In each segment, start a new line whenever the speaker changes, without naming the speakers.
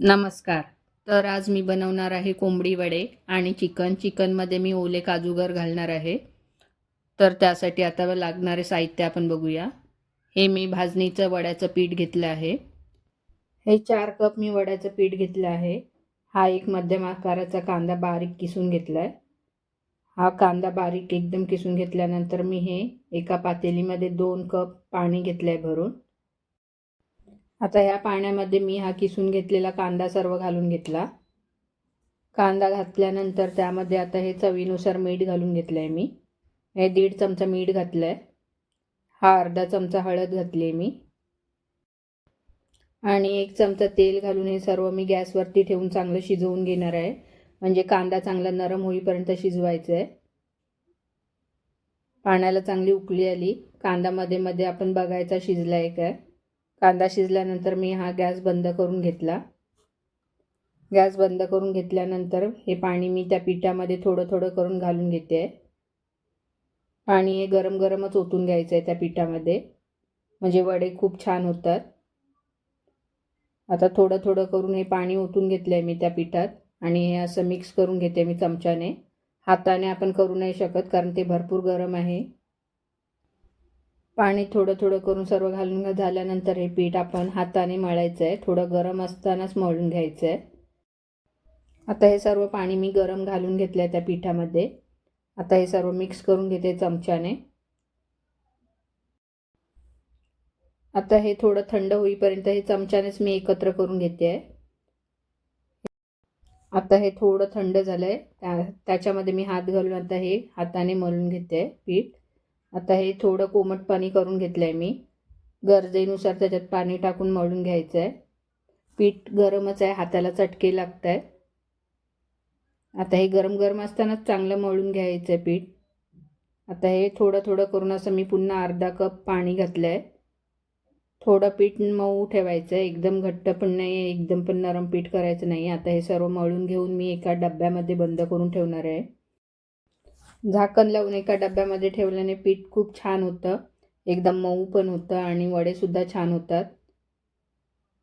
नमस्कार. तर आज मी बनवणार आहे कोंबडी वडे आणि चिकन. चिकनमध्ये मी ओले काजूगर घालणार आहे. तर त्यासाठी आता लागणारे साहित्य आपण बघूया. हे मी भाजणीचं वड्याचं पीठ घेतलं आहे. हे चार कप मी वड्याचं पीठ घेतलं आहे. हा एक मध्यम आकाराचा कांदा बारीक किसून घेतला आहे हा कांदा बारीक एकदम किसून घेतल्यानंतर मी हे एका पातेलीमध्ये दोन कप पाणी घेतलं आहे भरून. आता ह्या पाण्यामध्ये मी हा किसून घेतलेला कांदा सर्व घालून घेतला. कांदा घातल्यानंतर त्यामध्ये आता हे चवीनुसार मीठ घालून घेतलं आहे मी. हे दीड चमचा मीठ घातलं आहे हा अर्धा चमचा हळद घातली आहे मी. आणि एक चमचा तेल घालून हे सर्व मी गॅसवरती ठेवून चांगलं शिजवून घेणार आहे. म्हणजे कांदा चांगला नरम होईपर्यंत शिजवायचं आहे पाण्याला चांगली उकळी आली. कांदा मध्ये मध्ये आपण बघायचा शिजला आहे. काय कांदा शिजल्यानंतर मी हा गॅस बंद करून घेतला. गॅस बंद करून घेतल्यानंतर हे पाणी मी त्या पिठामध्ये थोडं थोडं करून घालून घेते. आहे पाणी हे गरम गरमच ओतून घ्यायचं आहे त्या पिठामध्ये. म्हणजे वडे खूप छान होतात आता थोडं थोडं करून हे पाणी ओतून घेतलं आहे मी त्या पिठात आणि हे असं मिक्स करून घेते मी चमच्याने. हाताने आपण करू नाही शकत कारण ते भरपूर गरम आहे. पाणी थोडं थोडं करून सर्व घालून झाल्यानंतर हे पीठ आपण हाताने मळायचं आहे थोडं गरम असतानाच मळून घ्यायचं आहे आता हे सर्व पाणी मी गरम घालून घेतलं आहे त्या पिठामध्ये. आता हे सर्व मिक्स करून घेते चमच्याने. आता हे थोडं थंड होईपर्यंत हे चमच्यानेच मी एकत्र करून घेते आहे आता हे थोडं थंड झालं आहे त्या त्याच्यामध्ये मी हात घालून आता हे हाताने मळून घेते आहे पीठ. आता हे थोडं कोमट पाणी करून घेतलं आहे मी. गरजेनुसार त्याच्यात पाणी टाकून मळून घ्यायचं आहे पीठ गरमच आहे हाताला चटके लागत आहे आता हे गरम गरम असतानाच चांगलं मळून घ्यायचं आहे पीठ. आता हे थोडं थोडं करून असं मी पुन्हा अर्धा कप पाणी घातलं आहे थोडं पीठ मऊ ठेवायचं आहे एकदम घट्ट पण नाही एकदम पण नरम पीठ करायचं नाही. आता हे सर्व मळून घेऊन मी एका डब्यामध्ये बंद करून ठेवणार आहे. झाकण लावून एका डब्यामध्ये ठेवल्याने पीठ खूप छान होतं. एकदम मऊ पण होतं आणि वडेसुद्धा छान होतात.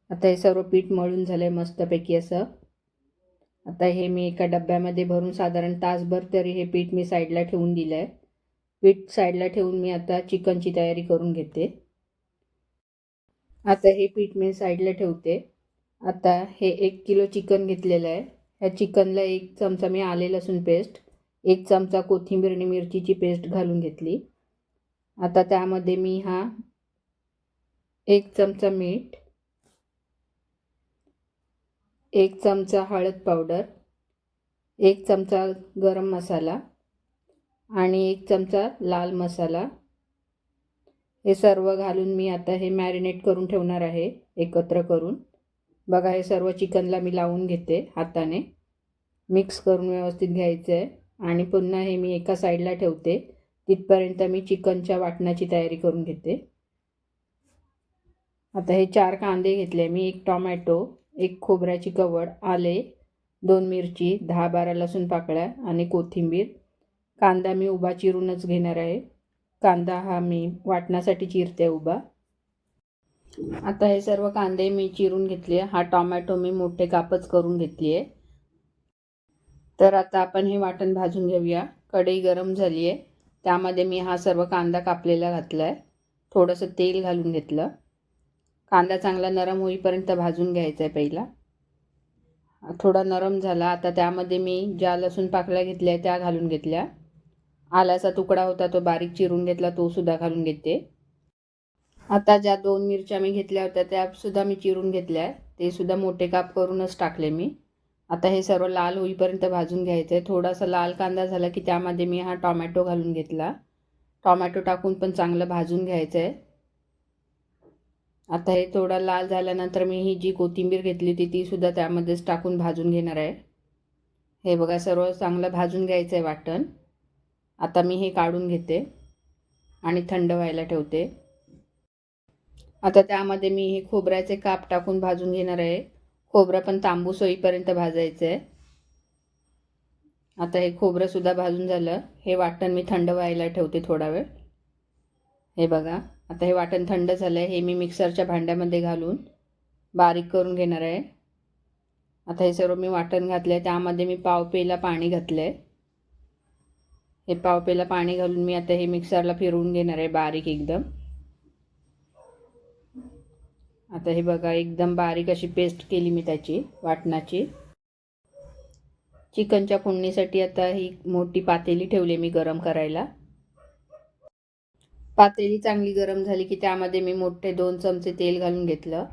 आता हे सर्व पीठ मळून झालं आहे मस्तपैकी असं. आता हे मी एका डब्यामध्ये भरून साधारण तासभर तरी हे पीठ मी साईडला ठेवून दिलं आहे पीठ साईडला ठेवून मी आता चिकनची तयारी करून घेते. आता हे पीठ मी साईडला ठेवते. आता हे एक किलो चिकन घेतलेलं आहे. ह्या चिकनला एक चमचा मी आले लसूण पेस्ट. एक चमचा कोथिंबीर आणि मिरचीची पेस्ट घालून घेतली. आता त्यामध्ये मी हा एक चमचा मीठ एक चमचा हळद पावडर एक चमचा गरम मसाला आणि एक चमचा लाल मसाला. हे सर्व घालून मी आता हे मॅरिनेट करून ठेवणार आहे एकत्र करून. बघा हे सर्व चिकनला मी लावून घेते हाताने. मिक्स करून व्यवस्थित घ्यायचं आहे आणि पुन्हा हे मी एका साईडला ठेवते. तिथपर्यंत मी चिकनच्या वाटणाची तयारी करून घेते. आता हे चार कांदे घेतले. मी एक टॉमॅटो एक खोबऱ्याची कवड आले दोन मिरची दहा बारा लसूण पाकळ्या आणि कोथिंबीर. कांदा मी उभा चिरूनच घेणार आहे. कांदा हा मी वाटण्यासाठी चिरते उभा. आता हे सर्व कांदे मी चिरून घेतले. हा टॉमॅटो मी मोठे कापच करून घेतली आहे तर आता आपण हे वाटण भाजून घेऊया. कढई गरम झाली आहे. त्यामध्ये मी हा सर्व कांदा कापलेला घातला आहे थोडंसं तेल घालून घेतलं. कांदा चांगला नरम होईपर्यंत भाजून घ्यायचा आहे पहिला. थोडा नरम झाला. आता त्यामध्ये मी ज्या लसूण पाकळ्या घेतल्या त्या घालून घेतल्या. आल्याचा तुकडा होता तो बारीक चिरून घेतला तो सुद्धा घालून घेते. आता ज्या दोन मिरच्या मी घेतल्या होत्या त्यासुद्धा मी चिरून घेतल्या ते सुद्धा मोठे काप करूनच टाकले मी. आता हे सर्व लाल होईपर्यंत भाजून घ्यायचं आहे थोडासा लाल कांदा झाला की त्यामध्ये मी हा टॉमॅटो घालून घेतला. टॉमॅटो टाकून पण चांगलं भाजून घ्यायचं आहे आता हे थोडा लाल झाल्यानंतर मी ही जी कोथिंबीर घेतली होती तीसुद्धा त्यामध्येच टाकून भाजून घेणार आहे. हे बघा सर्व चांगलं भाजून घ्यायचं आहे वाटण. आता मी हे काढून घेते आणि थंड व्हायला ठेवते. आता त्यामध्ये मी हे खोबऱ्याचे काप टाकून भाजून घेणार आहे. खोबरं पण तांबूस होईपर्यंत भाजायचं आहे आता हे खोबरंसुद्धा भाजून झालं. हे वाटण मी थंड व्हायला ठेवते थोडा वेळ. हे बघा आता हे वाटण थंड झालं आहे हे मी मिक्सरच्या भांड्यामध्ये घालून बारीक करून घेणार आहे. आता हे सर्व मी वाटण घातलं आहे त्यामध्ये मी पाव पेला पाणी घातलं आहे हे पाव पेला पाणी घालून मी आता हे मिक्सरला फिरवून घेणार आहे बारीक एकदम. आता हे बघा एकदम बारीक अशी पेस्ट केली मी त्याची वाटणाची. चिकनच्या फोडणीसाठी आता ही मोठी पातेली ठेवली मी गरम करायला. पातेली चांगली गरम झाली की त्यामध्ये मी मोठे दोन चमचे तेल घालून घेतलं.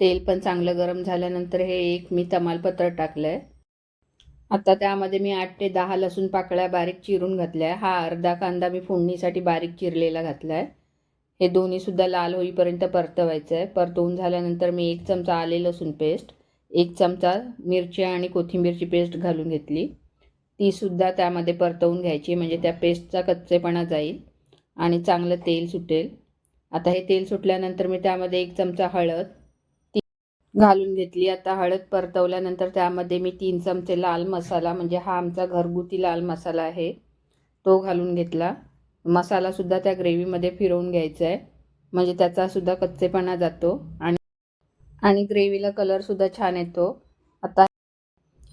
तेल पण चांगलं गरम झाल्यानंतर हे एक मी तमालपत्र टाकलं आहे आता त्यामध्ये मी आठ ते दहा लसूण पाकळ्या बारीक चिरून घातल्या. हा अर्धा कांदा मी फोडणीसाठी बारीक चिरलेला घातला आहे हे दोन्हीसुद्धा लाल होईपर्यंत परतवायचं आहे परतवून झाल्यानंतर मी एक चमचा आले लसूण पेस्ट एक चमचा मिरची आणि कोथिंबीरची पेस्ट घालून घेतली. तीसुद्धा त्यामध्ये परतवून घ्यायची म्हणजे त्या पेस्टचा कच्चेपणा जाईल आणि चांगलं तेल सुटेल. आता हे तेल सुटल्यानंतर मी त्यामध्ये एक चमचा हळद ती घालून घेतली. आता हळद परतवल्यानंतर त्यामध्ये मी तीन चमचे लाल मसाला म्हणजे हा आमचा घरगुती लाल मसाला आहे तो घालून घेतला. मसालासुद्धा त्या ग्रेव्हीमध्ये फिरवून घ्यायचा आहे म्हणजे त्याचासुद्धा कच्चेपणा जातो आणि आणि ग्रेव्हीला कलरसुद्धा छान येतो. आता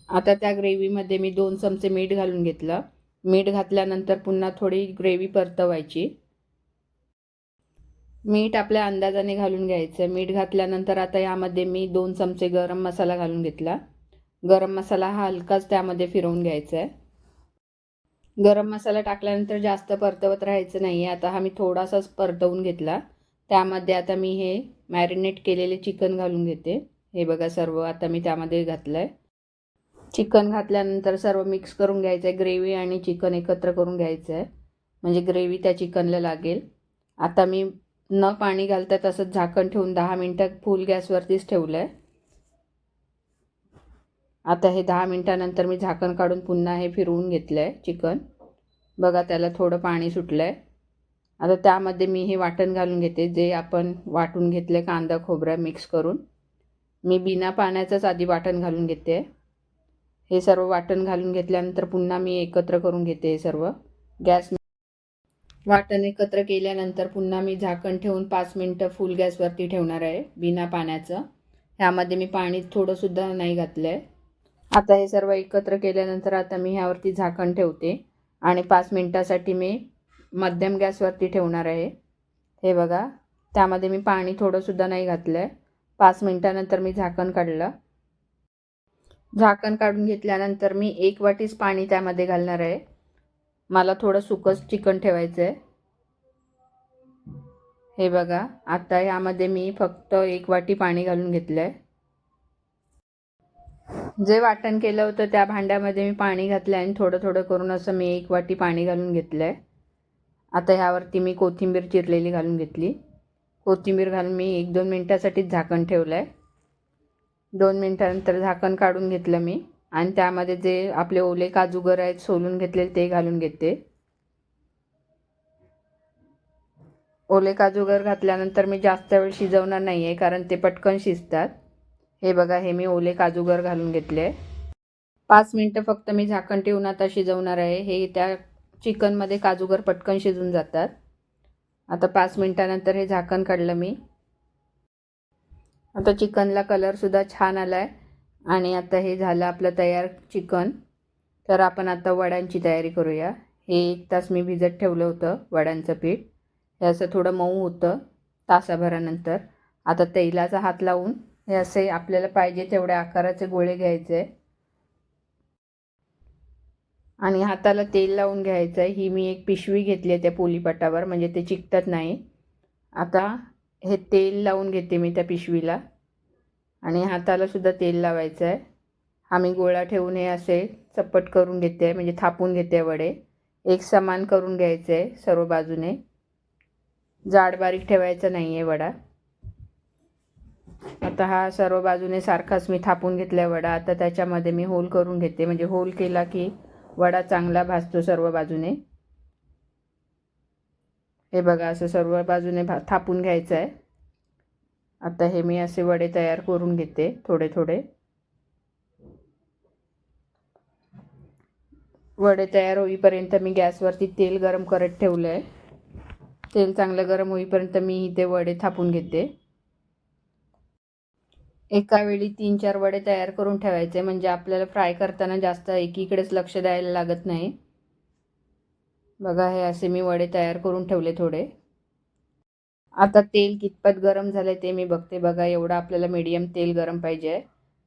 आता त्या ग्रेव्हीमध्ये मी दोन चमचे मीठ घालून घेतलं. मीठ घातल्यानंतर पुन्हा थोडी ग्रेव्ही परतवायची. मीठ आपल्या अंदाजाने घालून घ्यायचं मीठ घातल्यानंतर आता यामध्ये मी दोन चमचे गरम मसाला घालून घेतला. गरम मसाला हा हलकाच त्यामध्ये फिरवून घ्यायचा आहे गरम मसाला टाकल्यानंतर जास्त परतवत राहायचं नाही आहे आता हा मी थोडासाच परतवून घेतला. त्यामध्ये आता मी हे मॅरिनेट केलेले चिकन घालून घेते. हे बघा सर्व आता मी त्यामध्ये घातलं आहे चिकन घातल्यानंतर सर्व मिक्स करून घ्यायचं आहे ग्रेव्ही आणि चिकन एकत्र करून घ्यायचं आहे म्हणजे ग्रेव्ही त्या चिकनला लागेल. आता मी न पाणी घालता तसंच झाकण ठेवून दहा मिनटं फुल गॅसवरतीच ठेवलं आहे आता हे दहा मिनटानंतर मी झाकण काढून पुन्हा हे फिरवून घेतलं आहे चिकन. बघा त्याला थोडं पाणी सुटलं आहे आता त्यामध्ये मी हे वाटण घालून घेते जे आपण वाटून घेतले कांदा खोबरा मिक्स करून. मी बिना पाण्याचंच आधी वाटण घालून घेते. हे सर्व वाटण घालून घेतल्यानंतर पुन्हा मी एकत्र करून घेते हे सर्व. गॅस वाटण एकत्र केल्यानंतर पुन्हा मी झाकण ठेवून पाच मिनटं फुल गॅसवरती ठेवणार आहे बिना पाण्याचं. ह्यामध्ये मी पाणी थोडंसुद्धा नाही घातलं आहे आता हे सर्व एकत्र केल्यानंतर आता मी ह्यावरती झाकण ठेवते. आणि पाच मिनटासाठी मी मध्यम गॅसवरती ठेवणार आहे. हे बघा त्यामध्ये मी पाणी थोडंसुद्धा नाही घातलं आहे पाच मिनटानंतर मी झाकण काढलं. झाकण काढून घेतल्यानंतर मी एक वाटीच पाणी त्यामध्ये घालणार आहे. मला थोडं सुकंच चिकन ठेवायचं आहे हे बघा आता यामध्ये मी फक्त एक वाटी पाणी घालून घेतलं आहे जे वाटण केलं होतं त्या भांड्यामध्ये मी पाणी घातलं आणि थोडं थोडं करून असं मी एक वाटी पाणी घालून घेतलं आहे आता ह्यावरती मी कोथिंबीर चिरलेली घालून घेतली. कोथिंबीर घालून मी एक दोन मिनटासाठीच झाकण ठेवलं आहे दोन मिनटानंतर झाकण काढून घेतलं मी. आणि त्यामध्ये जे आपले ओले काजूगर आहेत सोलून घेतलेले ते घालून घेते. ओले काजूगर घातल्यानंतर मी जास्त वेळ शिजवणार नाही आहे कारण ते पटकन शिजतात. हे बघा हे मी ओले काजूगर घालून घेतले पाच मिनटं फक्त मी झाकण ठेवून आता शिजवणार आहे. हे त्या चिकनमध्ये काजूगर पटकन शिजून जातात. आता पाच मिनटानंतर हे झाकण काढलं मी. आता चिकनला कलरसुद्धा छान आला आहे आणि आता हे झालं आपलं तयार चिकन. तर आपण आता वड्यांची तयारी करूया. हे एक तास मी भिजत ठेवलं होतं वड्यांचं पीठ. हे असं थोडं मऊ होतं तासाभरानंतर. आता तेलाचा हात लावून हे असे आपल्याला पाहिजे तेवढ्या आकाराचे गोळे घ्यायचे. आणि हाताला तेल लावून घ्यायचं आहे. ही मी एक पिशवी घेतली आहे त्या पोलीपाटावर म्हणजे ते चिकटत नाही. आता हे तेल लावून घेते मी त्या पिशवीला. आणि हातालासुद्धा तेल लावायचं आहे. हा मी गोळा ठेवून हे असे चप्पट करून घेते म्हणजे थापून घेते वडे. एक समान करून घ्यायचे आहे सर्व बाजूने. जाड बारीक ठेवायचं नाही आहे वडा. आता हा सर्व बाजूने सारखाच मी थापून घेतला वडा. आता त्याच्यामध्ये मी होल करून घेते. म्हणजे होल केला की वडा चांगला भाजतो सर्व बाजूने. हे बघा असं सर्व बाजूने भा थापून घ्यायचं आहे. आता हे मी असे वडे तयार करून घेते थोडे थोडे. वडे तयार होईपर्यंत मी गॅसवरती तेल गरम करत ठेवलं आहे तेल चांगलं गरम होईपर्यंत मी इथे वडे थापून घेते. एका वेळी तीन चार वडे तयार करून ठेवायचे. म्हणजे आपल्याला फ्राय करताना जास्त एकीकडेच लक्ष द्यायला लागत नाही. बघा हे असे मी वडे तयार करून ठेवले थोडे. आता तेल कितपत गरम झालं ते मी बघते. बघा एवढं आपल्याला मीडियम तेल गरम पाहिजे.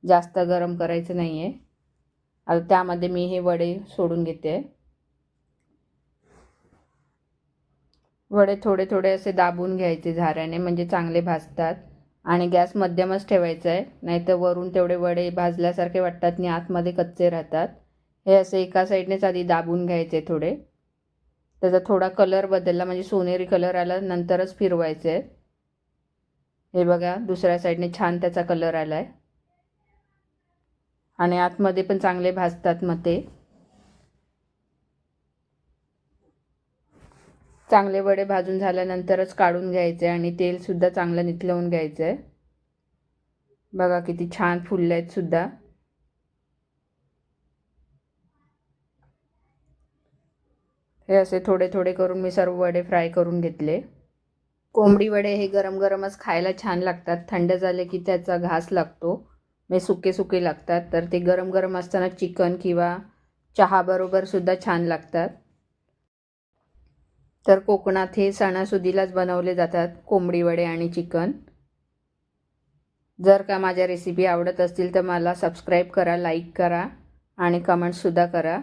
जास्त गरम करायचं नाही आहे आता त्यामध्ये मी हे वडे सोडून घेते. वडे थोडे थोडे असे दाबून घ्यायचे झाऱ्याने. म्हणजे चांगले भाजतात. आणि गॅस मध्यमच ठेवायचा आहे. नाहीतर वरून तेवढे वडे भाजल्यासारखे वाटतात आणि आतमध्ये कच्चे राहतात. हे असे एका साईडनेच आधी दाबून घ्यायचे थोडे. त्याचा थोडा कलर बदलला म्हणजे सोनेरी कलर आला नंतरच फिरवायचे. आहेत हे बघा दुसऱ्या साईडने छान त्याचा कलर आला आहे आणि आतमध्ये पण चांगले भाजतात मग ते चांगले वडे भाजून झाल्यानंतरच काढून घ्यायचे आणि तेलसुद्धा चांगलं निथलवून घ्यायचं आहे बघा किती छान फुलले आहेत सुद्धा. हे असे थोडे थोडे करून मी सर्व वडे फ्राय करून घेतले. कोंबडी वडे हे गरम गरमच खायला छान लागतात. थंड झाले की त्याचा घास लागतो. म्हणजे सुके सुके लागतात. तर ते गरम गरम असताना चिकन किंवा चहाबरोबर सुद्धा छान लागतात. तर कोकणात हे सणासुदीलाच बनवले जातात कोंबडी वडे आणि चिकन. जर का माझ्या रेसिपी आवडत असतील तर मला सबस्क्राईब करा लाईक करा आणि कमेंट्ससुद्धा करा.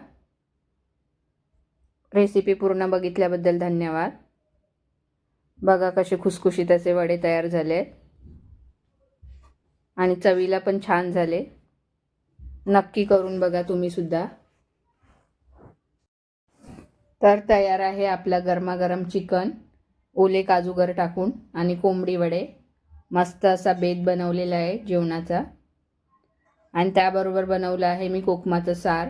रेसिपी पूर्ण बघितल्याबद्दल धन्यवाद. बघा कसे खुसखुशीत असे वडे तयार झाले. आणि चवीला पण छान झाले. नक्की करून बघा तुम्हीसुद्धा तर तयार आहे आपला गरमागरम चिकन ओले काजूगर टाकून आणि कोंबडी वडे. मस्त असा बेत बनवलेला आहे जेवणाचा. आणि त्याबरोबर बनवलं आहे मी कोकमाचं सार.